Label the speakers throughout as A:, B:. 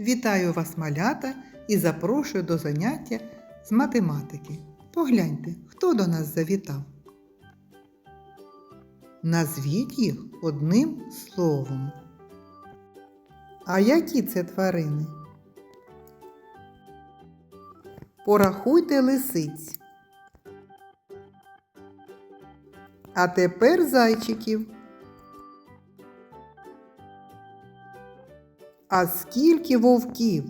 A: Вітаю вас, малята, і запрошую до заняття з математики. Погляньте, хто до нас завітав. Назвіть їх одним словом. А які це тварини? Порахуйте лисиць. А тепер зайчиків. А скільки вовків?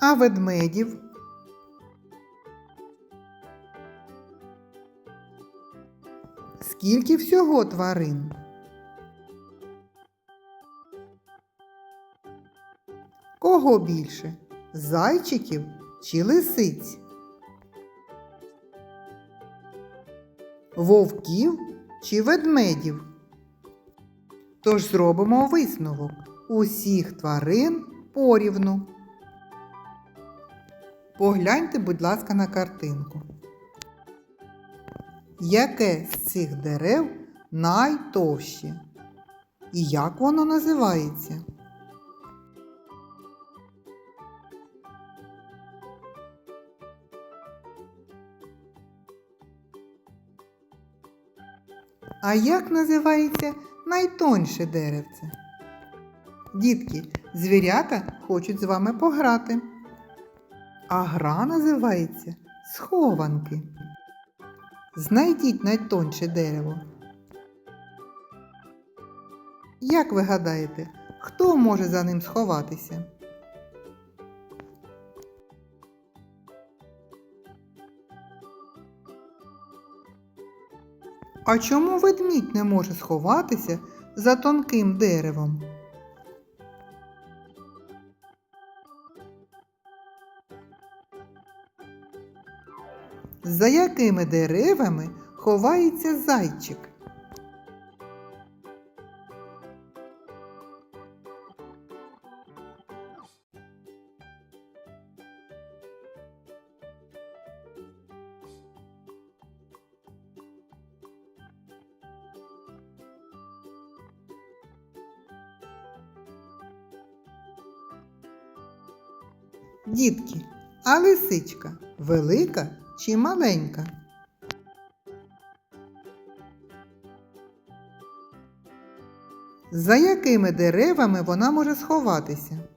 A: А ведмедів? Скільки всього тварин? Кого більше? Зайчиків чи лисиць? Вовків чи ведмедів? Тож зробимо висновок. Усіх тварин порівну. Погляньте, будь ласка, на картинку. Яке з цих дерев найтовще? І як воно називається? А як називається найтонше деревце? Дітки, звірята хочуть з вами пограти. А гра називається схованки. Знайдіть найтонше дерево. Як ви гадаєте, хто може за ним сховатися? А чому ведмідь не може сховатися за тонким деревом? За якими деревами ховається зайчик? Дітки, а лисичка велика чи маленька? За якими деревами вона може сховатися?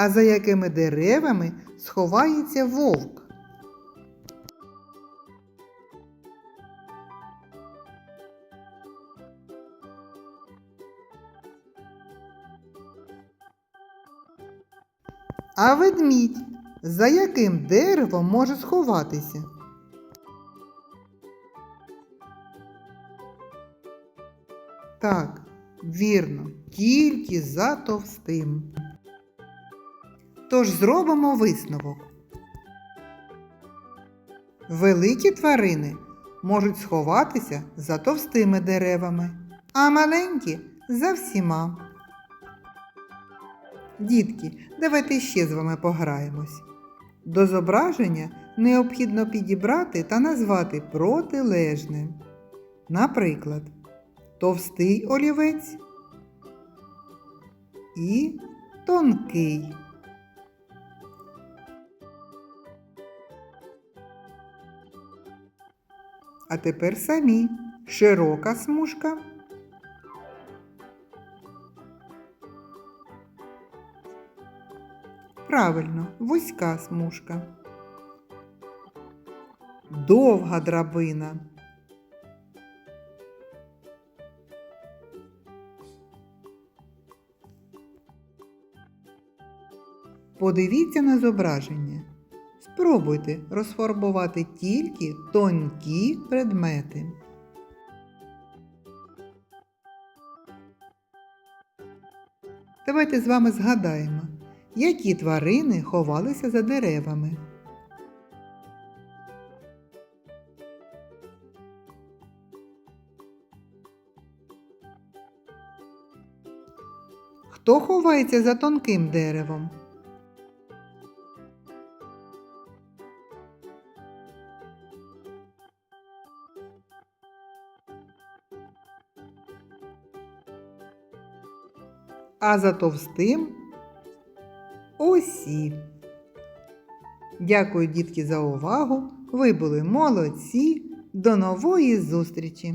A: А за якими деревами сховається вовк? А ведмідь за яким деревом може сховатися? Так, вірно, тільки за товстим. Тож зробимо висновок. Великі тварини можуть сховатися за товстими деревами, а маленькі за всіма. Дітки, давайте ще з вами пограємось. До зображення необхідно підібрати та назвати протилежне. Наприклад, товстий олівець і тонкий. А тепер самі широка смужка. Правильно, вузька смужка. Довга драбина. Подивіться на зображення. Спробуйте розфарбувати тільки тонкі предмети. Давайте з вами згадаємо, які тварини ховалися за деревами. Хто ховається за тонким деревом? А за товстим осі. Дякую, дітки, за увагу. Ви були молодці. До нової зустрічі!